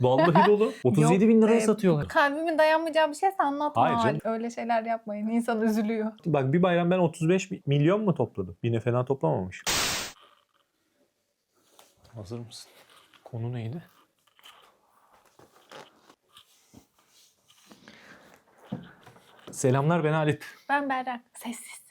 Vallahi dolu. 37 bin liraya be. satıyorlar. Kalbimin dayanmayacağı bir şeyse anlatma. Hayır canım. Öyle şeyler yapmayın. İnsan üzülüyor. Bak bir bayram ben 35 milyon mu topladım? Yine fena toplamamış. Hazır mısın? Konu neydi? Selamlar ben Halit. Ben Berrak. Sessiz.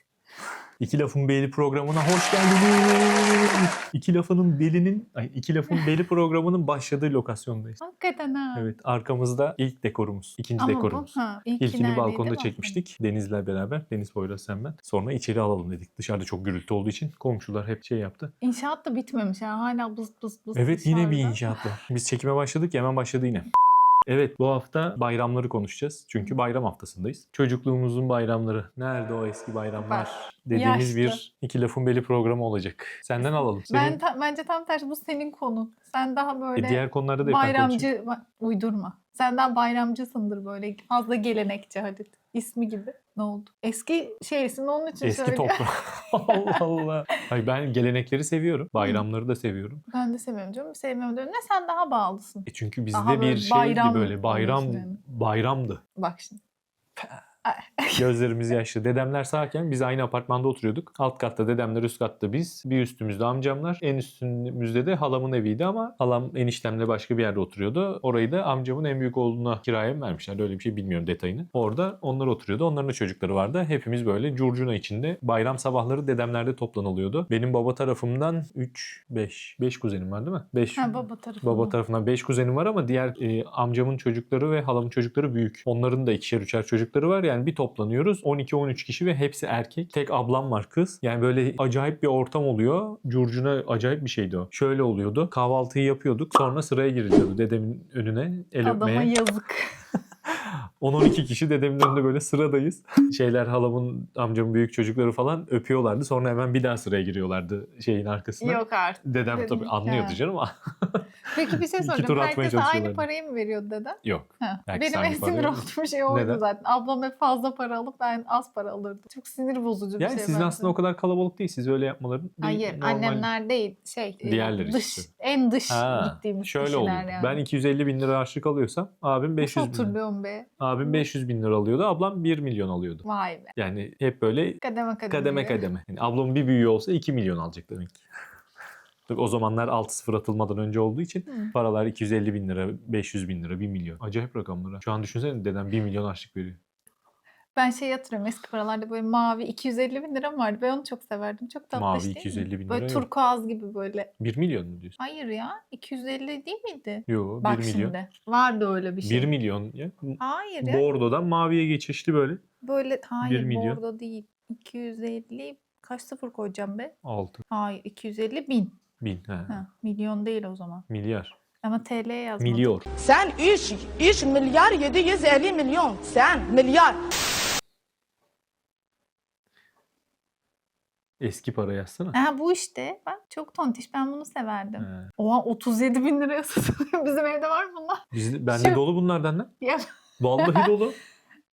İki Lafın Beli programına hoş geldiniz. İki Lafının Beli'nin, ay, İki Lafın Beli programının başladığı lokasyondayız. Hakikaten ha. Evet arkamızda ilk dekorumuz, ikinci Ama dekorumuz. bu ha. İlki İlkini balkonda çekmiştik. Deniz'le beraber. Deniz Poyraz sen ben. Sonra içeri alalım dedik. Dışarıda çok gürültü olduğu için komşular hep şey yaptı. İnşaat da bitmemiş ha. Hala bız bız bız. Evet yine bir dışarıda. inşaat var. Biz çekime başladık hemen başladı yine. Evet bu hafta bayramları konuşacağız. Çünkü bayram haftasındayız. Çocukluğumuzun bayramları. Nerede o eski bayramlar? Dediğimiz Yaşlı. bir iki lafın beli programı olacak. Senden alalım. Senin, Ben ta- bence tam tersi bu senin konun. Sen daha böyle e, diğer konularda da bayramcı uydurma. Sen daha bayramcısındır böyle fazla gelenekçi Halit. İsmi gibi. Ne oldu? Eski şeysin onun için Eski söylüyorum. toprak. Allah Allah. Hayır, ben gelenekleri seviyorum. Bayramları da seviyorum. Ben de sevmiyorum canım. Sevmiyorum diyorum. Ne sen daha bağlısın. E çünkü bizde Daha bir şeydi bayram böyle bayram bayramdı. Bak şimdi. Gözlerimiz yaşlı. Dedemler sağken biz aynı apartmanda oturuyorduk. Alt katta dedemler, üst katta biz. Bir üstümüzde amcamlar. En üstümüzde de halamın eviydi ama halam eniştemle başka bir yerde oturuyordu. Orayı da amcamın en büyük oğluna kiraya vermişler? Öyle bir şey bilmiyorum detayını. Orada onlar oturuyordu. Onların da çocukları vardı. Hepimiz böyle curcuna içinde bayram sabahları dedemlerde toplanılıyordu. Benim baba tarafımdan 3, 5, 5 kuzenim var değil mi? 5 Ha, baba tarafı. Baba tarafından 5 kuzenim var ama diğer e, amcamın çocukları ve halamın çocukları büyük. Onların da ikişer üçer çocukları var. Yani bir toplanıyoruz 12-13 kişi ve hepsi erkek. Tek ablam var kız. Yani böyle acayip bir ortam oluyor. Curcuna acayip bir şeydi o. Şöyle oluyordu. Kahvaltıyı yapıyorduk. Sonra sıraya giriliyordu dedemin önüne el Adama öpmeye. yazık. 10-12 kişi dedemin önünde böyle sıradayız. Şeyler halamın amcamın büyük çocukları falan öpüyorlardı. Sonra hemen bir daha sıraya giriyorlardı şeyin arkasına. Yok artık. Dedem Dedim, tabii anlıyordu canım ama Peki bir şey İki tur soracağım. atmaya Herkese aynı çalışıyorlardı. parayı mı veriyordu deden? yok. Ha. Herkes Benim aynı en parayı sinir olduğum şey oydu Neden? zaten. Ablam hep fazla para alıp ben az para alırdım. Çok sinir bozucu bir Yani şey sizin bence. aslında o kadar kalabalık değil. Siz öyle yapmaların bir Hayır normal- annemler değil şey e, Diğerleri dış işte. en dış Ha, gittiğimiz Şöyle kişiler oluyor. yani. Ben 250 bin lira harçlık alıyorsam abim 500 Nasıl bin lira. hatırlıyorum be? Abim 500 bin lira alıyordu. Ablam 1 milyon alıyordu. Vay be. Yani hep böyle Kademe kademe. kademe kademe. Yani ablamın bir büyüğü olsa 2 milyon alacak demek ki. Tabii o zamanlar 6-0 atılmadan önce olduğu için Hı. paralar 250 bin lira, 500 bin lira, 1 milyon. Acayip rakamlar. ha. Şu an düşünsene dedem 1 milyon harçlık veriyor. Ben şey hatırlıyorum eski paralarda böyle mavi 250 bin lira vardı. Ben onu çok severdim. Çok tatlış Mavi değil mi? 250 bin Böyle lira yok. turkuaz gibi böyle. 1 milyon mu diyorsun? Hayır ya 250 değil miydi? Yok 1 Bak milyon. şimdi. Vardı öyle bir şey. 1 milyon ya. Hayır ya. Bordo'dan maviye geçişli böyle. Böyle hayır milyon. bordo değil. 250 kaç sıfır koyacağım be? 6 Hayır 250 bin. bin. He. Ha, milyon değil o zaman. Milyar. Ama TL yazmadı. Milyor. Sen 3 3 milyar 750 milyon. Sen milyar. Eski para yazsana. Ha bu işte. Bak çok tontiş. Ben bunu severdim. He. Oha 37 bin liraya satılıyor. Bizim evde var bunlar. Biz, bende Şu- dolu bunlardan lan. Ya, Vallahi dolu.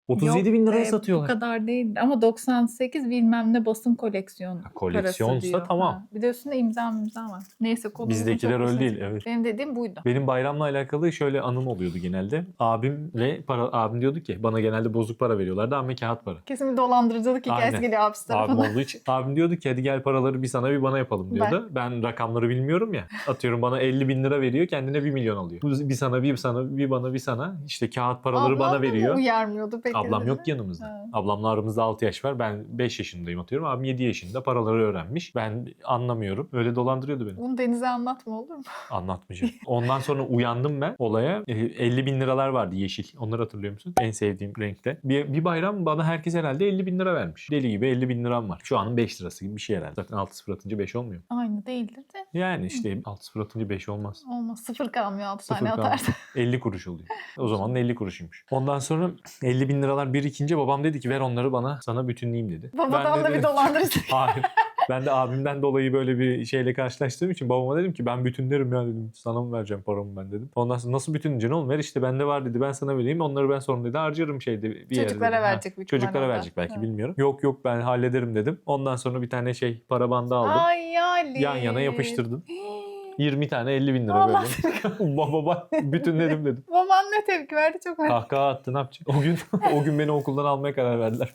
37 yok bin liraya satıyorlar. Bu kadar değil. Ama 98 bilmem ne basın koleksiyonu. Ha, koleksiyonsa parası diyor. tamam. Ha, Bir de üstünde imza imza var. Neyse konumuzun Bizdekiler öyle değil. Evet. Benim dediğim buydu. Benim bayramla alakalı şöyle anım oluyordu genelde. Abimle para abim diyordu ki bana genelde bozuk para veriyorlardı ama kağıt para. Kesin bir dolandırıcılık hikayesi Aynen. geliyor abisi Abim tarafından. olduğu için. Abim diyordu ki hadi gel paraları bir sana bir bana yapalım diyordu. Ben, rakamları bilmiyorum ya. Atıyorum bana 50 bin lira veriyor kendine 1 milyon alıyor. Bir sana bir sana bir bana bir sana işte kağıt paraları Ablam bana veriyor. uyarmıyordu peki. Ablam seni? yok yanımızda. Ha. Ablamla aramızda 6 yaş var. Ben 5 yaşındayım atıyorum. Abim 7 yaşında. Paraları öğrenmiş. Ben anlamıyorum. Öyle dolandırıyordu beni. Bunu Deniz'e anlatma olur mu? Anlatmayacağım. Ondan sonra uyandım ben olaya. E, 50 bin liralar vardı yeşil. Onları hatırlıyor musun? En sevdiğim renkte. Bir, bir bayram bana herkes herhalde 50 bin lira vermiş. Deli gibi 50 bin liram var. Şu anın 5 lirası gibi bir şey herhalde. Zaten 6 sıfır atınca 5 olmuyor. Aynı değildir de. Yani işte 6 sıfır atınca 5 olmaz. Olmaz. Sıfır kalmıyor 6 Sıfır tane atarsan. 50 kuruş oluyor. O zaman 50 kuruşuymuş. Ondan sonra 50 bin liralar birikince babam dedi ki ver onları bana sana bütünleyeyim dedi. Babadan Ben da de- bir dolandırıcı. Hayır. Ben de abimden dolayı böyle bir şeyle karşılaştığım için babama dedim ki ben bütünlerim ya dedim. Sana mı vereceğim paramı ben dedim. Ondan sonra nasıl bütünleyeceksin oğlum ver işte bende var dedi ben sana vereyim onları ben sonra dedi harcarım şeyde bir yere Çocuklara dedi. Ha, verecek büyük Çocuklara verecek belki Ha. bilmiyorum. Yok yok ben hallederim dedim. Ondan sonra bir tane şey para bandı aldım. Ay Ali. Yan yana yapıştırdım. 20 tane 50 bin lira Allah böyle. baba bak bütünledim dedim. Babam ne tepki verdi çok merak Kahkaha attı ne yapacak? O gün o gün beni okuldan almaya karar verdiler.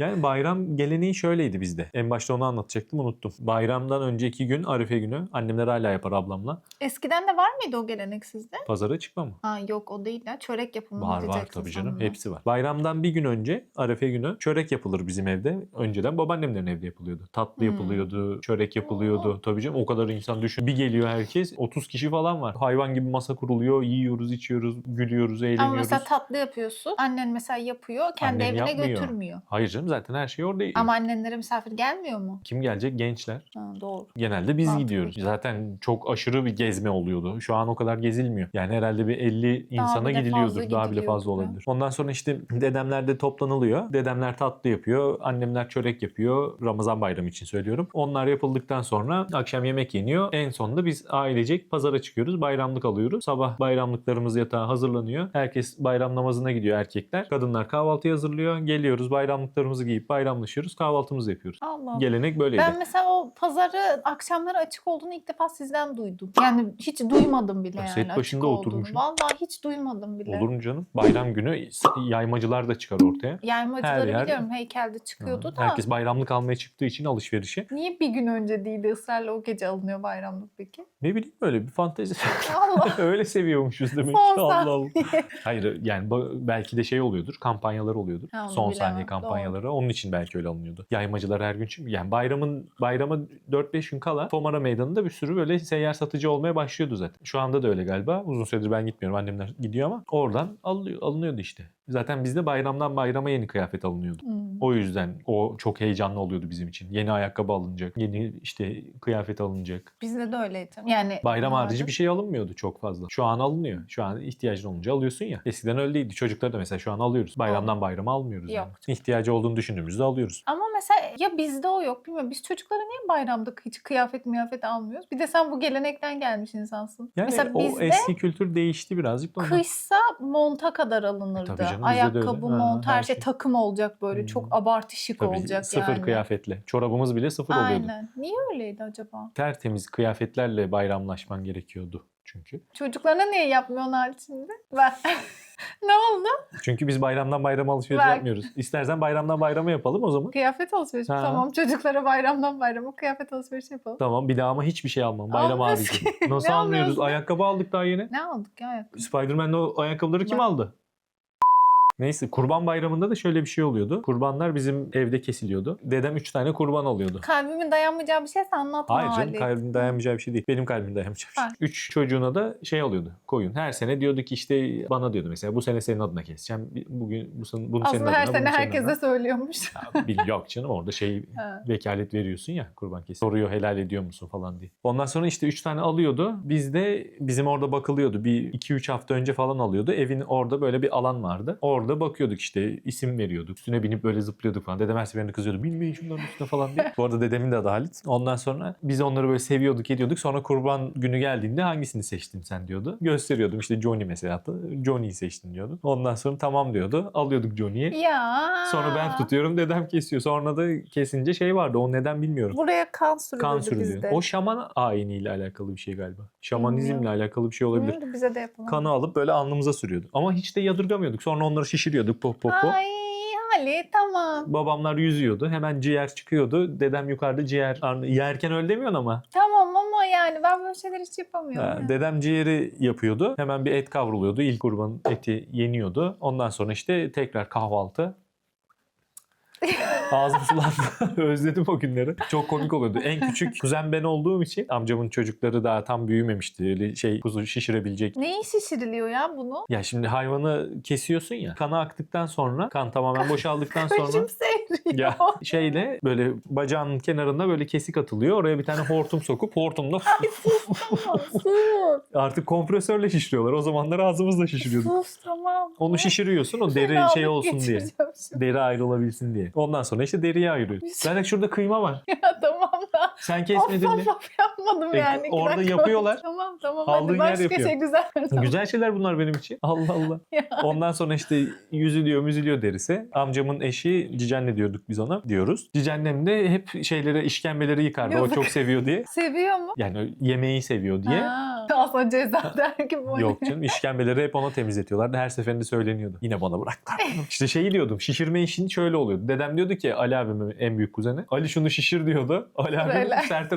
Yani bayram geleneği şöyleydi bizde. En başta onu anlatacaktım unuttum. Bayramdan önceki gün Arife günü annemler hala yapar ablamla. Eskiden de var mıydı o gelenek sizde? Pazara çıkma mı? Ha yok o değil ya. Çörek yapımı Var var diyeceksin tabii canım. sandım. Hepsi var. Bayramdan bir gün önce Arefe günü çörek yapılır bizim evde. Önceden babaannemlerin evde yapılıyordu. Tatlı Hmm. yapılıyordu, çörek yapılıyordu. Tabii canım o kadar insan düşün. Bir geliyor herkes 30 kişi falan var. Hayvan gibi masa kuruluyor. Yiyoruz, içiyoruz, gülüyoruz, Ama eğleniyoruz. mesela tatlı yapıyorsun. Annen mesela yapıyor. Kendi Annem evine yapmıyor. götürmüyor. Hayır canım zaten her şey orada. Ama annenlere misafir gelmiyor mu? Kim gelecek? Gençler. Ha, doğru. Genelde biz Mantıklı. gidiyoruz. Zaten çok aşırı bir gezme oluyordu. Şu an o kadar gezilmiyor. Yani herhalde bir 50 insana bile gidiliyordur. fazla Daha bile fazla olabilir. Ondan sonra işte dedemler de toplanılıyor. Dedemler tatlı yapıyor. Annemler çörek yapıyor. Ramazan bayramı için söylüyorum. Onlar yapıldıktan sonra akşam yemek yeniyor. En sonunda biz ailecek pazara çıkıyoruz. Bayramlık alıyoruz. Sabah bayramlıklarımız yatağa hazırlanıyor. Herkes bayram namazına gidiyor erkekler. Kadınlar kahvaltı hazırlıyor. Geliyoruz bayramlıklarımızı giyip bayramlaşıyoruz. Kahvaltımızı yapıyoruz. Allah Allah. Gelenek böyleydi. Ben mesela o pazarı akşamları açık olduğunu ilk defa sizden duydum. Yani hiç duymadım bile Ya yani set açık başında olduğunu. oturmuşum. Vallahi hiç duymadım bile. Olur mu canım? Bayram günü yaymacılar da çıkar ortaya. Yaymacıları Her yer- biliyorum heykelde çıkıyordu da. Herkes bayramlık almaya çıktığı için alışverişe. Niye bir gün önce değil de ısrarla o gece alınıyor bayramlık peki? Ne bileyim öyle bir fantezi. Allah. öyle seviyormuşuz demek ki. Allah Allah. Hayır yani belki de şey oluyordur. Kampanyalar oluyordur. Ha, Son bilemem, saniye kampanyaları. Onun için belki öyle alınıyordu. Yaymacılar her gün çünkü yani bayramın bayrama 4-5 gün kala Fomara Meydanı'nda bir sürü böyle seyyar satıcı olmaya başlıyordu zaten. Şu anda da öyle galiba. Uzun süredir ben gitmiyorum. Annemler gidiyor ama oradan alınıyor, alınıyordu işte. Zaten bizde bayramdan bayrama yeni kıyafet alınıyordu. Hmm. O yüzden o çok heyecanlı oluyordu bizim için. Yeni ayakkabı alınacak, yeni işte kıyafet alınacak. Bizde de öyleydi. Yani Bayram vardı. harici bir şey alınmıyordu çok fazla. Şu an alınıyor. Şu an ihtiyacın olunca alıyorsun ya. Eskiden öyle değildi. Çocukları da mesela şu an alıyoruz. Bayramdan bayrama almıyoruz. Yok. Yani. İhtiyacı olduğunu düşündüğümüzde alıyoruz. Ama mesela ya bizde o yok bilmiyorum. Biz çocuklara niye bayramda hiç kıyafet miyafet almıyoruz? Bir de sen bu gelenekten gelmiş insansın. Yani mesela o bizde eski kültür değişti birazcık da ondan. kışsa monta kadar alınırdı. tabii canım, Ayakkabı. Ha, mont, her şey şey. takım olacak böyle. Hmm. Çok abartı şık Tabii olacak sıfır yani. kıyafetle. Çorabımız bile sıfır oluyordu. Aynen. Niye öyleydi acaba? Tertemiz kıyafetlerle bayramlaşman gerekiyordu çünkü. Çocuklarına niye yapmıyorlar şimdi? Ben... ne oldu? Çünkü biz bayramdan bayrama alışveriş Bak. yapmıyoruz. İstersen bayramdan bayrama yapalım o zaman. Kıyafet alışverişi. Ha. Tamam çocuklara bayramdan bayrama kıyafet alışverişi yapalım. Tamam bir daha ama hiçbir şey almam. Bayram Almıyoruz harici. ki. Nasıl Ne almıyoruz? Ayakkabı aldık daha yeni. Ne aldık ya? Spider-Man'le o ayakkabıları kim Bak. aldı? Neyse kurban bayramında da şöyle bir şey oluyordu. Kurbanlar bizim evde kesiliyordu. Dedem 3 tane kurban alıyordu. Kalbimin dayanmayacağı bir şeyse anlatma Hayır canım kalbin dayanmayacağı bir şey değil. Benim kalbim dayanmayacağı bir şey. Ha. Üç çocuğuna da şey oluyordu koyun. Her sene diyordu ki işte bana diyordu mesela bu sene senin adına keseceğim. Bugün bu sene, bunu senin Aslında adına. her bunu sene senin herkese adına. söylüyormuş. Ya, bil- yok canım orada şey vekalet veriyorsun ya kurban kes. Soruyor helal ediyor musun falan diye. Ondan sonra işte 3 tane alıyordu. Bizde bizim orada bakılıyordu. Bir 2-3 hafta önce falan alıyordu. Evin orada böyle bir alan vardı. Orada bakıyorduk işte isim veriyorduk. Üstüne binip böyle zıplıyorduk falan. Dedem her seferinde kızıyordu. Binmeyin şunların üstüne falan diye. Bu arada dedemin de adı Halit. Ondan sonra biz onları böyle seviyorduk ediyorduk. Sonra kurban günü geldiğinde hangisini seçtin sen diyordu. Gösteriyordum işte Johnny mesela. Johnny'yi seçtin diyordu. Ondan sonra tamam diyordu. Alıyorduk Johnny'yi. ya. Sonra ben tutuyorum dedem kesiyor. Sonra da kesince şey vardı o neden bilmiyorum. Buraya kan sürülürdü Kan sürülüyor. bizde. O şaman ayiniyle alakalı bir şey galiba. Şamanizmle alakalı bir şey olabilir. Bilmiyorum bize de yapılan. Kanı alıp böyle alnımıza sürüyordu. Ama hiç de yadırgamıyorduk. Sonra onları şişiriyorduk pop pop pop. Ay Ali tamam. Babamlar yüzüyordu. Hemen ciğer çıkıyordu. Dedem yukarıda ciğer yerken öyle demiyorsun ama. Tamam ama yani ben böyle şeyler hiç yapamıyorum. Ha, ya. dedem ciğeri yapıyordu. Hemen bir et kavruluyordu. İlk kurbanın eti yeniyordu. Ondan sonra işte tekrar kahvaltı. Ağzım sulandı. Özledim o günleri. Çok komik oluyordu. En küçük kuzen ben olduğum için amcamın çocukları daha tam büyümemişti. Öyle şey kuzu şişirebilecek. Neyi şişiriliyor ya bunu? Ya şimdi hayvanı kesiyorsun ya. Kanı aktıktan sonra, kan tamamen boşaldıktan sonra Başım seyrediyor. ya şeyle böyle bacağının kenarında böyle kesik atılıyor. Oraya bir tane hortum sokup hortumla sus. artık kompresörle şişiriyorlar. O zamanlar ağzımızla şişiriyorduk. Sus tamam. Onu şişiriyorsun o deri şey olsun diye. geçireceğim şimdi. Deri ayrılabilsin diye. Ondan sonra işte deriyi ayırıyor. Zaten şurada kıyma var. Ya tamam da. Sen of kesmedin mi? of of yapmadım E, yani. iki orada dakika. yapıyorlar. Tamam tamam Aldığın hadi yer başka yapıyor. şey güzel. Tamam. Güzel şeyler bunlar benim için. Allah Allah. Ya. Ondan sonra işte yüzülüyor müzülüyor derisi. Amcamın eşi Cicenne diyorduk biz ona diyoruz. Cicennem de hep şeylere işkembeleri yıkardı. O Yazık. çok seviyor diye. Seviyor mu? Yani yemeği seviyor diye. Ha. Aslında ceza der gibi. o Yok canım işkembeleri hep ona temizletiyorlardı. Her seferinde söyleniyordu. Yine bana bıraktılar. işte şeyi diyordum. Şişirme işin şöyle oluyordu. Dedem diyordu ki Ali abime en büyük kuzeni. Ali şunu şişir diyordu. Ali abim Böyle.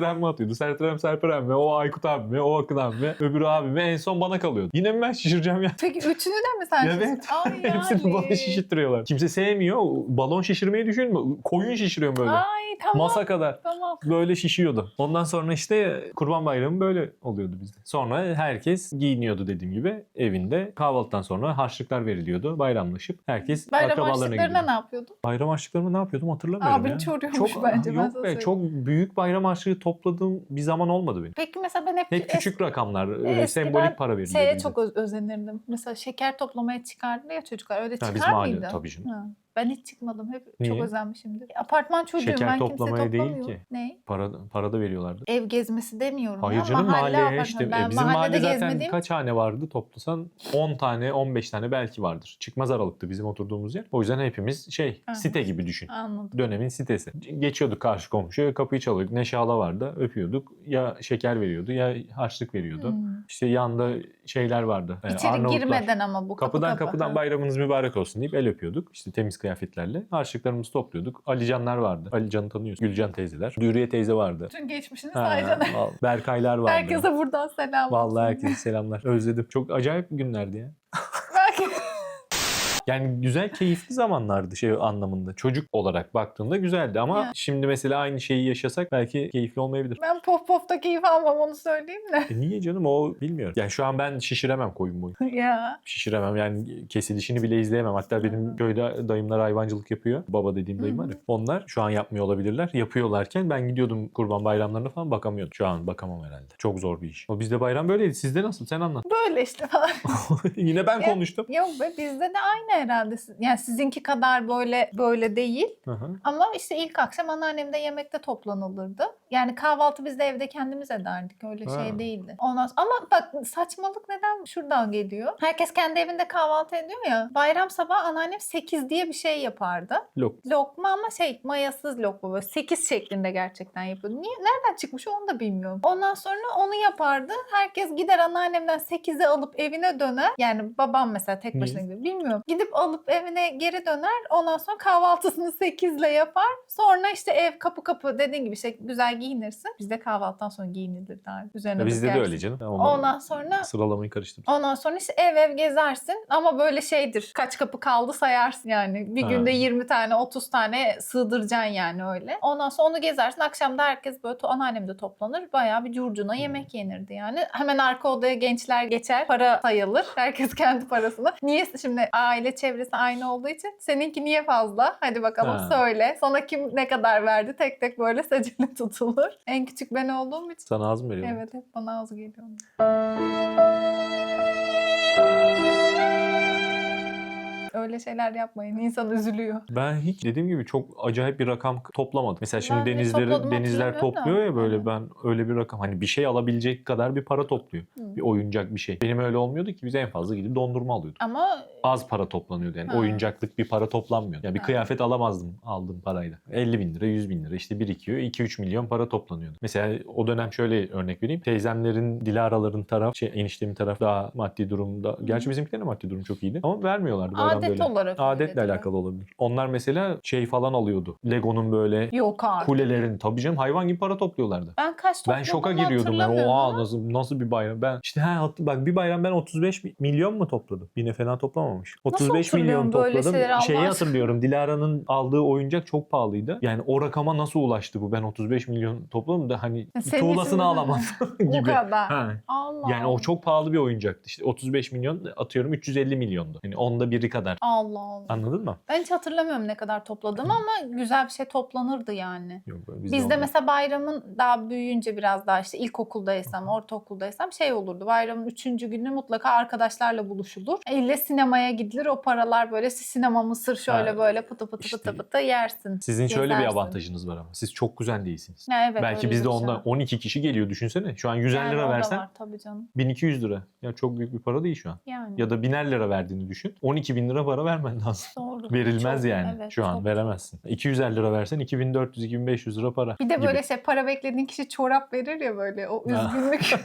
Abime atıyordu. Sertir abim Serpil abime. O Aykut abime. O Akın abime. Öbürü abime. En son bana kalıyordu. Yine mi ben şişireceğim ya? Peki üçünü de mi sen Evet. Ay Hepsini bana şişirttiriyorlar. Kimse sevmiyor. Balon şişirmeyi düşünme. Koyun şişiriyorum böyle. Ay tamam. Masa kadar. Tamam. Böyle şişiyordu. Ondan sonra işte Kurban Bayramı böyle oluyordu bizde. Sonra herkes giyiniyordu dediğim gibi evinde. Kahvaltıdan sonra harçlıklar veriliyordu. Bayramlaşıp herkes Bayram akrabalarına gidiyordu. ne yapıyordun? Bayram harçlıklarını ne yapıyordum hatırlamıyorum Abin ya. çoruyormuş çok, bence, ben Yok sana be, çok büyük bayram harçlığı topladığım bir zaman olmadı benim. Peki mesela ben hep, Hep küçük rakamlar, e, sembolik para veriliyordu. şeye bize. çok öz- özenirdim. Mesela şeker toplamaya çıkardı ya çocuklar. Öyle Ha, çıkar biz mahalle mıydı? tabii canım. Ha. Ben hiç çıkmadım. Hep Niye? çok özenmişimdir. Apartman çocuğuyum. Şeker ben kimse toplamaya değil toplamıyor. ki. Ne? Para, para da veriyorlardı. Ev gezmesi demiyorum Hayır ya. canım mahalleye apartmanı. işte. Ben E, bizim mahallede mahalle zaten gezmediğim kaç hane vardı toplasan 10 tane 15 tane belki vardır. Çıkmaz aralıktı bizim oturduğumuz yer. O yüzden hepimiz şey Aha. site gibi düşün. Anladım. Dönemin sitesi. Geçiyorduk karşı komşuya kapıyı çalıyorduk. Neşe hala vardı öpüyorduk. Ya şeker veriyordu ya harçlık veriyordu. Hmm. İşte yanında şeyler vardı. E, İçeri Arnavutlar. girmeden ama bu kapı Kapıdan kapı. kapıdan bayramınız mübarek olsun deyip el öpüyorduk. İşte temiz kıyafetlerle. Harçlıklarımızı topluyorduk. Alicanlar vardı. Alican'ı tanıyorsun. Gülcan teyzeler. Dürüye teyze vardı. Bütün geçmişini Ha, sayacaksın. val- Berkaylar vardı. Herkese buradan selam Vallahi herkese selamlar. Özledim. Çok acayip günlerdi ya. Yani güzel, keyifli zamanlardı şey anlamında. Çocuk olarak baktığında güzeldi ama Ya. şimdi mesela aynı şeyi yaşasak belki keyifli olmayabilir. ben pop popta keyif almam onu söyleyeyim de. E niye canım o bilmiyorum. Yani şu an ben şişiremem koyun boyu. ya. Şişiremem yani kesilişini bile izleyemem. Hatta benim köyde dayımlar hayvancılık yapıyor. Baba dediğim dayım var ya. Onlar şu an yapmıyor olabilirler. Yapıyorlarken ben gidiyordum kurban bayramlarına falan bakamıyordum. Şu an bakamam herhalde. Çok zor bir iş. O bizde bayram böyleydi. Sizde nasıl? Sen anlat. Böyle işte falan. Yine ben konuştum. Yok be bizde de aynı herhalde. Yani sizinki kadar böyle böyle değil. Hı hı. Ama işte ilk akşam anneannemde yemekte toplanılırdı. Yani kahvaltı biz de evde kendimiz ederdik. Öyle Ha. şey değildi. Ondan sonra, ama bak saçmalık neden şuradan geliyor? Herkes kendi evinde kahvaltı ediyor ya. Bayram sabahı anneannem 8 diye bir şey yapardı. Lok. Lokma ama şey mayasız lokma böyle 8 şeklinde gerçekten yapıyordu. Niye, nereden çıkmış onu da bilmiyorum. Ondan sonra onu yapardı. Herkes gider anneannemden 8'e alıp evine döner. Yani babam mesela tek başına gidiyor. Bilmiyorum. Gidip alıp evine geri döner. Ondan sonra kahvaltısını 8'le yapar. Sonra işte ev kapı kapı dediğin gibi işte güzel giyinirsin. Bizde kahvaltıdan sonra giyinilir daha. Üzerine Ya bizde de öyle canım. Ama Ondan sonra sıralamayı karıştırdım. Ondan sonra işte ev ev gezersin ama böyle şeydir. Kaç kapı kaldı sayarsın yani. Bir Ha. günde 20 tane 30 tane sığdıracaksın yani öyle. Ondan sonra onu gezersin. Akşam da herkes böyle anneannem de toplanır. Bayağı bir curcuna yemek yenirdi yani. Hemen arka odaya gençler geçer. Para sayılır. Herkes kendi parasını. Niye şimdi aile çevresi aynı olduğu için seninki niye fazla? Hadi bakalım Ha. söyle. Sana kim ne kadar verdi? Tek tek böyle secile tutulur. En küçük ben olduğum için. Sana az mı veriyorum? Evet hep bana az geliyor. Öyle şeyler yapmayın. İnsan üzülüyor. Ben hiç dediğim gibi çok acayip bir rakam toplamadım. Mesela şimdi Ben de denizleri topladım, denizler hatırlamıyorum da. topluyor ya böyle ben öyle bir rakam hani bir şey alabilecek kadar bir para topluyor. Hı. Bir oyuncak bir şey. Benim öyle olmuyordu ki biz en fazla gidip dondurma alıyorduk. Ama Az para toplanıyordu yani Ha. oyuncaklık bir para toplanmıyor. Yani bir Ha. kıyafet alamazdım aldığım parayla. 50 bin lira 100 bin lira işte birikiyor 2-3 milyon para toplanıyordu. Mesela o dönem şöyle örnek vereyim. Teyzemlerin, Dilara'ların taraf, şey, eniştemin taraf daha maddi durumda. Gerçi bizimkilerin de maddi durum çok iyiydi. Ama vermiyorlardı. bayramda adet öyle. olarak Adetle öyledir. alakalı olabilir. Onlar mesela şey falan alıyordu. Lego'nun böyle Yok artık. kulelerin tabii canım hayvan gibi para topluyorlardı. Ben kaç Ben topladığımı şoka giriyordum yani. hatırlamıyorum Oha ama nasıl nasıl bir bayram. Ben işte ha hat- bak bir bayram ben 35 mi- milyon mu topladım? Yine fena toplamamış. 35 milyon böyle topladım. şeyleri Allah Şeyi aşkına? hatırlıyorum. Dilara'nın aldığı oyuncak çok pahalıydı. Yani o rakama nasıl ulaştı bu? Ben 35 milyon topladım da hani Senin için tuğlasını mi? alamaz Bu gibi. kadar. Ha. Allah. Yani o çok pahalı bir oyuncaktı. İşte 35 milyon atıyorum 350 milyondu. Yani onda biri kadar. Allah Allah. Anladın mı? Ben hiç hatırlamıyorum ne kadar topladığımı ama güzel bir şey toplanırdı yani. Yok, Bizde olmuyor. mesela bayramın daha büyüyünce biraz daha işte ilkokuldaysam, ortaokuldaysam şey olurdu. Bayramın üçüncü günü mutlaka arkadaşlarla buluşulur. Elle sinemaya gidilir. O paralar böyle sinema mısır şöyle Ha, böyle pıtı pıtı işte. pıtı pıtı yersin. Sizin şöyle bir gezersin. avantajınız var ama. Siz çok kuzen değilsiniz. Ya evet, Belki öyle bizde bir şey ondan var. 12 kişi geliyor düşünsene. Şu an 150 Yani o lira da versen var tabii canım. 1200 lira. Ya çok büyük bir para değil şu an. Yani. Ya da biner lira verdiğini düşün. 12 bin lira para vermen lazım. Doğru. Verilmez Çok, yani. evet, şu an çok. veremezsin. 250 lira versen 2400-2500 lira para. Bir de gibi. böyle şey para beklediğin kişi çorap verir ya böyle o üzgünlük.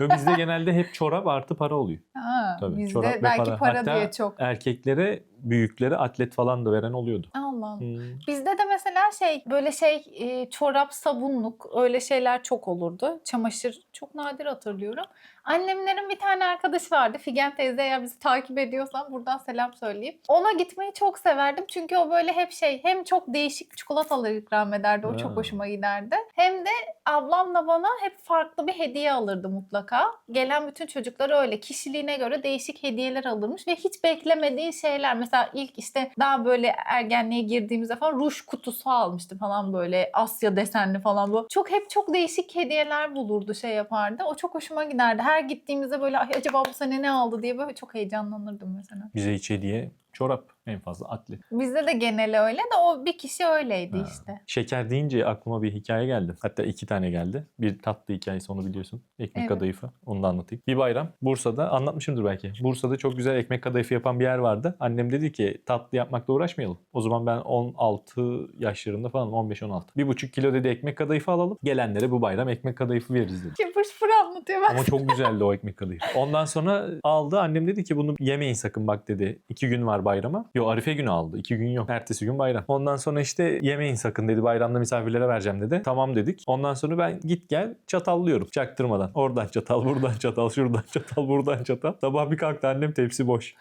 Bizde genelde hep çorap artı para oluyor. ha, Tabii, bizde çorap belki para. para, Hatta- diye çok. Erkeklere, büyüklere atlet falan da veren oluyordu. Allah. Hmm. Bizde de mesela şey böyle şey e, çorap, sabunluk öyle şeyler çok olurdu. Çamaşır çok nadir hatırlıyorum. Annemlerin bir tane arkadaşı vardı. Figen teyze eğer bizi takip ediyorsan buradan selam söyleyeyim. Ona gitmeyi çok severdim. Çünkü o böyle hep şey hem çok değişik çikolatalar ikram ederdi. O Ha. çok hoşuma giderdi. Hem de ablamla bana hep farklı bir hediye alırdı mutlaka. Gelen bütün çocuklar öyle kişiliğine göre değişik hediyeler alırmış ve hiç beklemediği şeyler. Mesela ilk işte daha böyle ergenliğe girdiğimizde falan ruj kutusu almıştı falan böyle Asya desenli falan bu. Çok hep çok değişik hediyeler bulurdu şey yapardı. O çok hoşuma giderdi. Her gittiğimizde böyle acaba bu sene ne aldı diye böyle çok heyecanlanırdım mesela. Bize hiç hediye çorap en fazla atlet. Bizde de geneli öyle de o bir kişi öyleydi Ha. işte. Şeker deyince aklıma bir hikaye geldi. Hatta iki tane geldi. Bir tatlı hikayesi onu biliyorsun. Ekmek Evet. kadayıfı. Onu da anlatayım. Bir bayram Bursa'da anlatmışımdır belki. Bursa'da çok güzel ekmek kadayıfı yapan bir yer vardı. Annem dedi ki tatlı yapmakla uğraşmayalım. O zaman ben 16 yaşlarında falan 15-16. Bir buçuk kilo dedi ekmek kadayıfı alalım. Gelenlere bu bayram ekmek kadayıfı veririz dedi. Kıpır şıpır anlatıyor ben. Ama çok güzeldi o ekmek kadayıfı. Ondan sonra aldı. Annem dedi ki bunu yemeyin sakın bak dedi. İki gün var bayrama. Yo Arife günü aldı. İki gün yok. Ertesi gün bayram. Ondan sonra işte yemeyin sakın dedi. Bayramda misafirlere vereceğim dedi. Tamam dedik. Ondan sonra ben git gel çatallıyorum. Çaktırmadan. Oradan çatal, buradan çatal, şuradan çatal, buradan çatal. Sabah bir kalktı annem tepsi boş.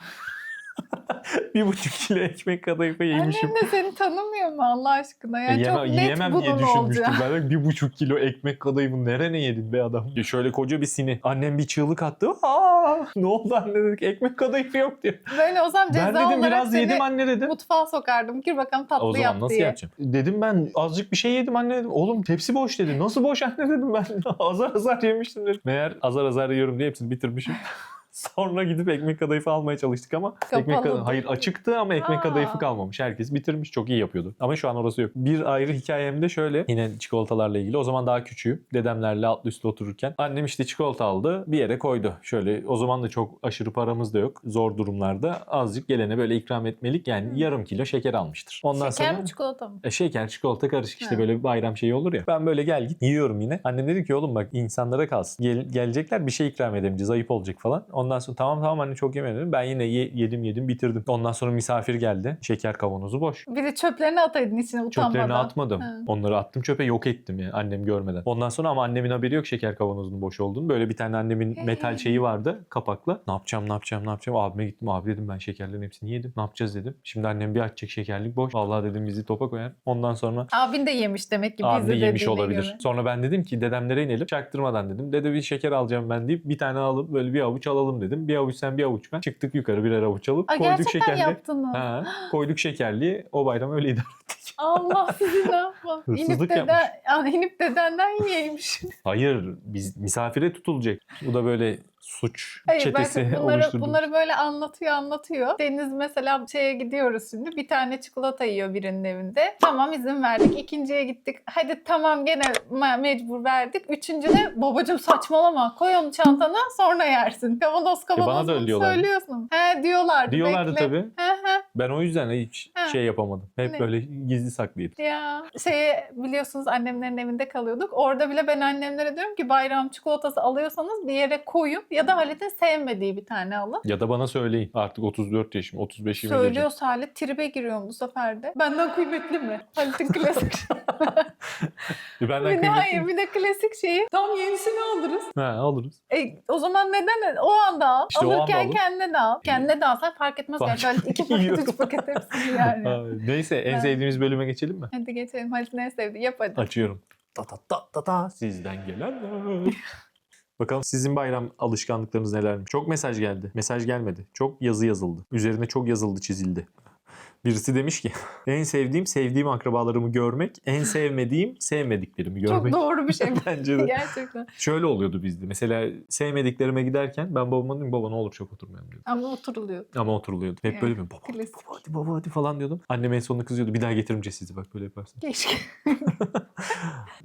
bir buçuk kilo ekmek kadayıfı yemişim. Annem de seni tanımıyor mu Allah aşkına? Yani E, çok yeme- net yiyemem diye düşünmüştüm. olacağı. Ben de bir buçuk kilo ekmek kadayıfı nerene yedin be adam? Ya şöyle koca bir sini. Annem bir çığlık attı. Aa, ne oldu anne dedik ekmek kadayıfı yok diye. Böyle o zaman ceza Ben dedim olarak biraz seni yedim anne dedim. mutfağa sokardım. Gir bakalım tatlı O zaman yap nasıl diye. yapacağım? Dedim ben azıcık bir şey yedim anne dedim. Oğlum tepsi boş dedi. Nasıl boş anne dedim ben. azar azar yemiştim dedim. Meğer azar azar yiyorum diye hepsini bitirmişim. Sonra gidip ekmek kadayıfı almaya çalıştık ama ekmek Kapalı. kadayıfı, hayır açıktı ama ekmek Aa. kadayıfı kalmamış. Herkes bitirmiş. Çok iyi yapıyordu. Ama şu an orası yok. Bir ayrı hikayem de şöyle. Yine çikolatalarla ilgili. O zaman daha küçüğüm. Dedemlerle altlı üstlü otururken. Annem işte çikolata aldı. Bir yere koydu. Şöyle o zaman da çok aşırı paramız da yok. Zor durumlarda azıcık gelene böyle ikram etmelik. Yani Hmm. yarım kilo şeker almıştır. Ondan Şeker sonra mi çikolata mı? e, şeker, çikolata karışık işte Ha. böyle bir bayram şeyi olur ya. Ben böyle gel git yiyorum yine. Annem dedi ki oğlum bak insanlara kalsın. Gel- gelecekler bir şey ikram edemeyeceğiz. Ayıp olacak falan. Ondan sonra tamam tamam anne çok yemedim. dedim. Ben yine ye- yedim yedim bitirdim. Ondan sonra misafir geldi. Şeker kavanozu boş. Bir de çöplerini ataydın içine utanmadan. Çöplerini atmadım. Ha. Onları attım çöpe yok ettim yani annem görmeden. Ondan sonra ama annemin haberi yok şeker kavanozunun boş olduğunu. Böyle bir tane annemin Hey. metal şeyi vardı kapakla. Ne yapacağım ne yapacağım ne yapacağım. Abime gittim abi dedim ben şekerlerin hepsini yedim. Ne yapacağız dedim. Şimdi annem bir açacak şekerlik boş. Vallahi dedim bizi topa koyar. Ondan sonra Abin de yemiş demek ki bizi de yemiş dediğine olabilir. göre. Sonra ben dedim ki dedemlere inelim. Çaktırmadan dedim. Dede bir şeker alacağım ben deyip bir tane alıp böyle bir avuç alalım dedim. Bir avuç sen bir avuç ben. Çıktık yukarı birer avuç alıp Aa, koyduk gerçekten şekerli. Ha, koyduk şekerliği. O bayram öyle idare ettik. Allah sizi ne yapalım. Hırsızlık İnip, deden, yani inip dedenden yiyeymiş. Hayır biz misafire tutulacak. Bu da böyle suç Hayır çetesi bunları, oluşturdu. bunları böyle anlatıyor anlatıyor. Deniz mesela şeye gidiyoruz şimdi bir tane çikolata yiyor birinin evinde. Tamam izin verdik. İkinciye gittik. Hadi tamam gene me- mecbur verdik. Üçüncüde babacım saçmalama koy onu çantana sonra yersin. Kavanoz E, bana da kavanoz söylüyorsun. He diyorlardı. Diyorlardı bekle. tabii. He he. Ben o yüzden hiç Ha. şey yapamadım. Hep Ne? böyle gizli saklıydım. Ya şeye biliyorsunuz annemlerin evinde kalıyorduk. Orada bile ben annemlere diyorum ki bayram çikolatası alıyorsanız bir yere koyun ya da Halit'in sevmediği bir tane alın. Ya da bana söyleyin. Artık 34 yaşım, 35 yaşım. Söylüyorsa Halit tribe giriyorum bu sefer de. Benden kıymetli mi? Halit'in klasik Benden bir de kıymetli hayır mi? bir de klasik şeyi. Tam yenisini alırız. Ha, alırız. E, o zaman neden o anda al? İşte o anda Alırken kendine de al. Kendine de alsan fark etmez. Fark- Gerçi Halit iki paket. Paket hepsini yani. Ha, Neyse en sevdiğimiz bölüme geçelim mi? Hadi geçelim. Halit'in en sevdiği. Yap hadi. Açıyorum. Ta ta ta ta ta sizden gelenler. Bakalım sizin bayram alışkanlıklarınız nelermiş? Çok mesaj geldi. Mesaj gelmedi. Çok yazı yazıldı. Üzerine çok yazıldı, çizildi. Birisi demiş ki en sevdiğim sevdiğim akrabalarımı görmek, en sevmediğim sevmediklerimi Çok görmek. doğru bir şey. Bence de. Gerçekten. Şöyle oluyordu bizde. Mesela sevmediklerime giderken ben babama dedim baba ne olur çok oturmayalım diyordum. Ama oturuluyor. Ama oturuluyordu. Hep Evet, böyle mi? Baba, klasik. baba hadi baba hadi falan diyordum. Annem en sonunda kızıyordu. Bir daha getirmeyeceğiz sizi bak böyle yaparsın. Keşke.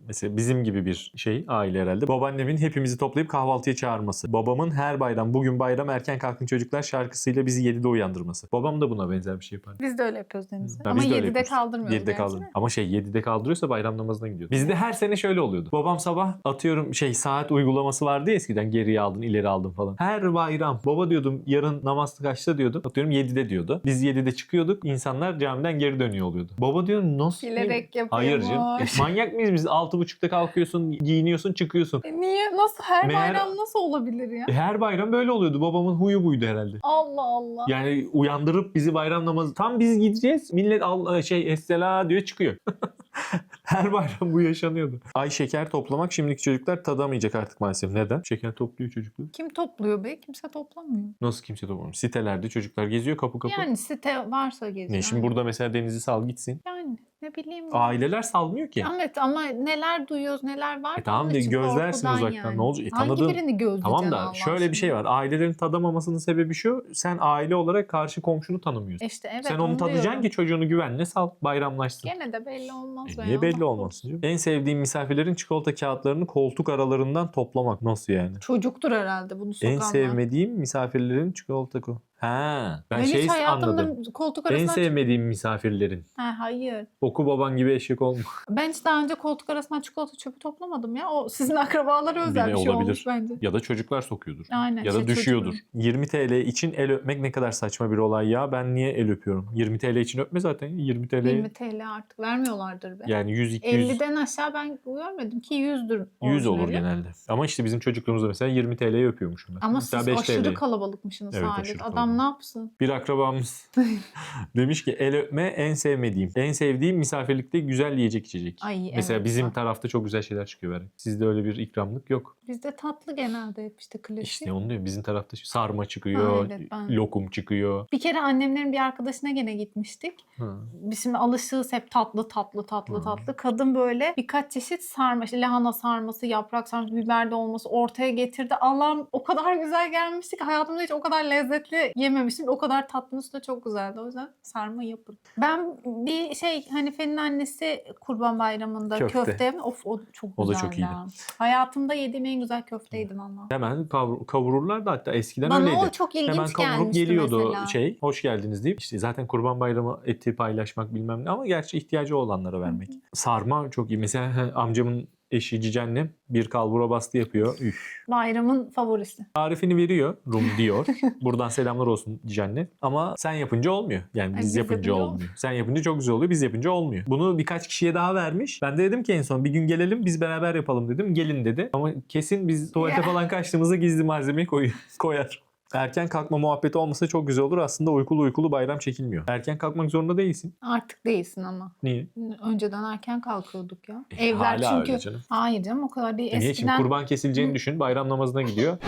Mesela bizim gibi bir şey aile herhalde. Babaannemin hepimizi toplayıp kahvaltıya çağırması. Babamın her bayram bugün bayram erken kalkın çocuklar şarkısıyla bizi 7'de uyandırması. Babam da buna benzer bir şey yapardı. Biz de öyle yapıyoruz Deniz. Ha, Ama biz de öyle 7'de yapıyoruz. kaldırmıyoruz. 7'de gerçi kaldır. de. Ama şey 7'de kaldırıyorsa bayram namazına gidiyor. Bizde her sene şöyle oluyordu. Babam sabah atıyorum şey saat uygulaması vardı ya eskiden geriye aldın ileri aldın falan. Her bayram baba diyordum yarın namaz kaçta diyordum. Atıyorum 7'de diyordu. Biz 7'de çıkıyorduk. insanlar camiden geri dönüyor oluyordu. Baba diyor nasıl? Bilerek yapıyormuş. Hayır canım. E, manyak mıyız biz? 6.30'da kalkıyorsun, giyiniyorsun, çıkıyorsun. E niye? Nasıl? Her Meğer- bayram nasıl olabilir ya? E, Her bayram böyle oluyordu. Babamın huyu buydu herhalde. Allah Allah. Yani uyandırıp bizi bayram namazı tam biz gideceğiz. Millet al, şey Essela diyor çıkıyor. Her bayram bu yaşanıyordu. Ay şeker toplamak şimdiki çocuklar tadamayacak artık maalesef. Neden? Şeker topluyor çocuklar. Kim topluyor be? Kimse toplamıyor. Nasıl kimse toplamamış? Sitelerde çocuklar geziyor kapı kapı. Yani site varsa geziyor. ne şimdi burada mesela Deniz'i sal gitsin. Yani ne bileyim. Aileler salmıyor ki. Evet ama neler duyuyoruz neler var. E tamam için gözlersin uzaktan. Ne olacak? E Hangi tanıdığın- birini gözleyeceksin Tamam da Allah şöyle bir şey aşkına? var. Ailelerin tadamamasının sebebi şu. Sen aile olarak karşı komşunu tanımıyorsun. İşte evet Sen onu tadacaksın diyorum. ki çocuğunu güvenle sal, bayramlaşsın. Gene de belli olmaz. E niye ya. belli canım? En sevdiğim misafirlerin çikolata kağıtlarını koltuk aralarından toplamak. Nasıl yani? Çocuktur herhalde bunu sokanlar. En sevmediğim misafirlerin çikolata ko- Ha, ben, Ben şey hiç hayatımda anladım. koltuk En sevmediğim misafirlerin. Ha, hayır. Oku baban gibi eşek olma. Ben hiç daha önce koltuk arasından çikolata çöpü toplamadım ya. O sizin akrabalara özel Bile bir şey olabilir. olmuş bence. Ya da çocuklar sokuyordur. Aynen. Ya da işte düşüyordur. çocuk- 20 TL için el öpmek ne kadar saçma bir olay ya. Ben niye el öpüyorum? 20 TL için öpme zaten. 20 TL 20 TL artık vermiyorlardır be. yani 100 200 50'den aşağı ben görmedim ki 100'dür. 100 olur genelde. Ama işte bizim çocukluğumuzda mesela 20 TL'ye öpüyormuşum ben. Ama Mesela siz 5 aşırı TL. kalabalıkmışsınız Evet, Halit. aşırı Adam ne yapsın? Bir akrabamız demiş ki el öpme en sevmediğim. En sevdiğim misafirlikte güzel yiyecek içecek. Ay, Mesela evet, bizim bak. tarafta çok güzel şeyler çıkıyor. Böyle. Sizde öyle bir ikramlık yok. Bizde tatlı genelde hep işte klasik. İşte onu diyor. Bizim tarafta sarma çıkıyor, Ha, evet, ben- lokum çıkıyor. Bir kere annemlerin bir arkadaşına gene gitmiştik. Ha. Biz şimdi alışığız hep tatlı tatlı tatlı Hı. tatlı. Kadın böyle birkaç çeşit sarma, işte lahana sarması, yaprak sarması, biber dolması ortaya getirdi. Allah'ım o kadar güzel gelmişti ki hayatımda hiç o kadar lezzetli yememiştim. O kadar tatlınız da çok güzeldi. O yüzden sarma yapın. Ben bir şey Hanife'nin annesi Kurban Bayramı'nda Köfte. köfte, of o çok O da güzeldi. çok iyiydi. ha. Hayatımda yediğim en güzel köfteydi valla. Hemen kavur- kavururlar da hatta eskiden Bana öyleydi. o çok ilginç Hemen kavurup geliyordu mesela. şey hoş geldiniz deyip işte zaten kurban bayramı eti paylaşmak bilmem ne ama gerçi ihtiyacı olanlara vermek. Sarma çok iyi. Mesela amcamın eşi cici annem bir kalbura bastı yapıyor. Üf. Bayramın favorisi. Tarifini veriyor Rum diyor. Buradan selamlar olsun cici anne. Ama sen yapınca olmuyor. Yani biz biz yapınca yapınca olmuyor. Sen yapınca çok güzel oluyor. Biz yapınca olmuyor. Bunu birkaç kişiye daha vermiş. Ben de dedim ki en son bir gün gelelim biz beraber yapalım dedim. Gelin dedi. Ama kesin biz tuvalete falan kaçtığımızda gizli malzemeyi koy koyar. Erken kalkma muhabbeti olmasa çok güzel olur. Aslında uykulu uykulu bayram çekilmiyor. Erken kalkmak zorunda değilsin. Artık değilsin ama. Niye? Önceden erken kalkıyorduk ya. E, Evler hala çünkü... öyle canım. Hayır canım o kadar değil. E niye şimdi Eskiden kurban kesileceğini düşün. Bayram namazına gidiyor.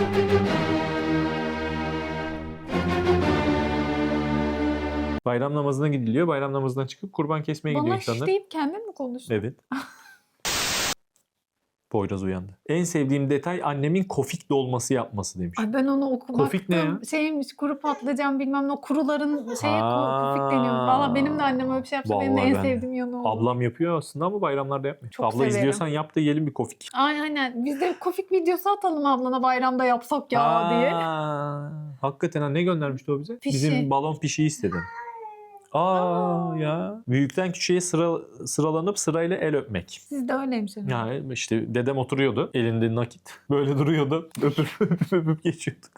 Bayram namazına gidiliyor. Bayram namazından çıkıp kurban kesmeye gidiyor bana insanlar. şiş deyip kendin mi konuştun? Evet. Poyraz uyandı. En sevdiğim detay annemin kofik dolması yapması demiş. Ay ben onu oku Kofik ne ya? Şeymiş kuru patlıcan bilmem ne kuruların şeye kofik deniyor. Valla benim de annem öyle bir şey yapsa benim de Vallahi en ben de. sevdiğim yanı o. Ablam yapıyor aslında ama bayramlarda yapmıyor. Çok Abla severim. izliyorsan yap da yiyelim bir kofik. Ay aynen. Biz de kofik videosu atalım ablana bayramda yapsak ya Aa, diye. Hakikaten ha, ne göndermişti o bize? Pişi. Bizim balon pişi istedi. Aa, Aa. ya. Büyükten küçüğe sıra, sıralanıp sırayla el öpmek. Sizde öyleymiş. efendim. Yani işte dedem oturuyordu. Elinde nakit. Böyle duruyordu. Öpüp öpüp, öpüp geçiyorduk.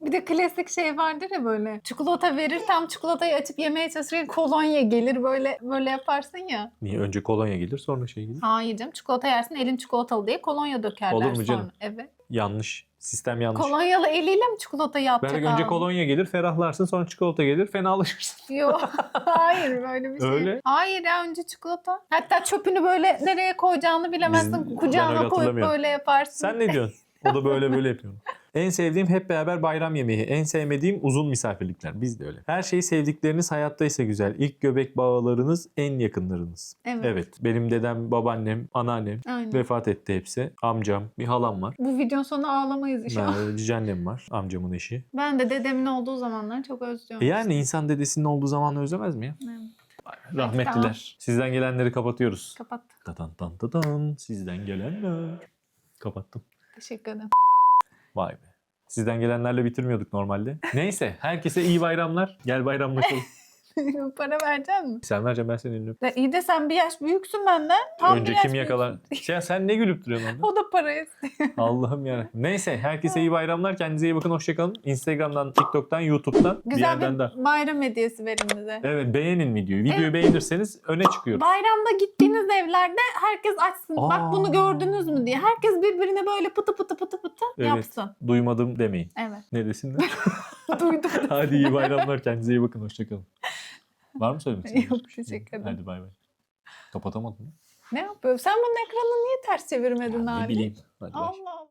Bir de klasik şey vardır ya böyle. Çikolata verir tam çikolatayı açıp yemeye çalışırken kolonya gelir böyle böyle yaparsın ya. Niye? Önce kolonya gelir sonra şey gelir. Hayır canım çikolata yersin elin çikolatalı diye kolonya dökerler Olur mu sonra. canım? Evet. Yanlış. Sistem yanlış. Kolonyalı eliyle mi çikolatayı atacak Belki önce abi? kolonya gelir ferahlarsın sonra çikolata gelir fenalaşırsın. Yok. Hayır böyle bir şey. Öyle. Hayır ya önce çikolata. Hatta çöpünü böyle nereye koyacağını bilemezsin. Biz- Kucağına koyup böyle yaparsın. Sen ne diyorsun? O da böyle böyle yapıyor. En sevdiğim hep beraber bayram yemeği. En sevmediğim uzun misafirlikler. Biz de öyle. Her şeyi sevdikleriniz hayattaysa güzel. İlk göbek bağlarınız en yakınlarınız. Evet. Evet. Benim dedem, babaannem, anneannem Aynen. vefat etti hepsi. Amcam, bir halam var. Bu videonun sonunda ağlamayız inşallah. Ben, cici annem var. Amcamın eşi. Ben de dedemin olduğu zamanları çok özlüyorum. E yani insan dedesinin olduğu zamanı özlemez mi ya? Evet. Rahmetliler. Tamam. Sizden gelenleri kapatıyoruz. Kapat. Tatan tan tatan. Sizden gelenler. Kapattım. Teşekkür ederim. Vay be. Sizden gelenlerle bitirmiyorduk normalde. Neyse. Herkese iyi bayramlar. Gel bayramlaşalım. Para verecek misin? sen vereceğim ben senin ünlü. Ya iyi de sen bir yaş büyüksün benden. Tam Önce bir yaş kim yakalar? Ya sen ne gülüp duruyorsun orada? O da para istiyor. Allah'ım ya. Neyse. Herkese iyi bayramlar. Kendinize iyi bakın. Hoşçakalın. Instagram'dan, TikTok'tan, YouTube'dan bir Güzel yerden bir de. bayram hediyesi verin bize. Evet beğenin videoyu. Videoyu Evet. beğenirseniz öne çıkıyoruz. Bayramda gittiğiniz evlerde herkes açsın. Aa. Bak bunu gördünüz mü diye. Herkes birbirine böyle pıtı pıtı pıtı pıtı Evet. yapsın. Duymadım demeyin. Evet. Ne desinler? Duydum. Hadi iyi bayramlar. Kendinize iyi bakın. Hoşçakalın. Var mı söylemek istediğin? Yok teşekkür ederim. Hadi bay bay. Kapatamadın mı? Ne yapıyorum? Sen bunun ekranını niye ters çevirmedin Ne hali? bileyim. Hadi. Allah Allah.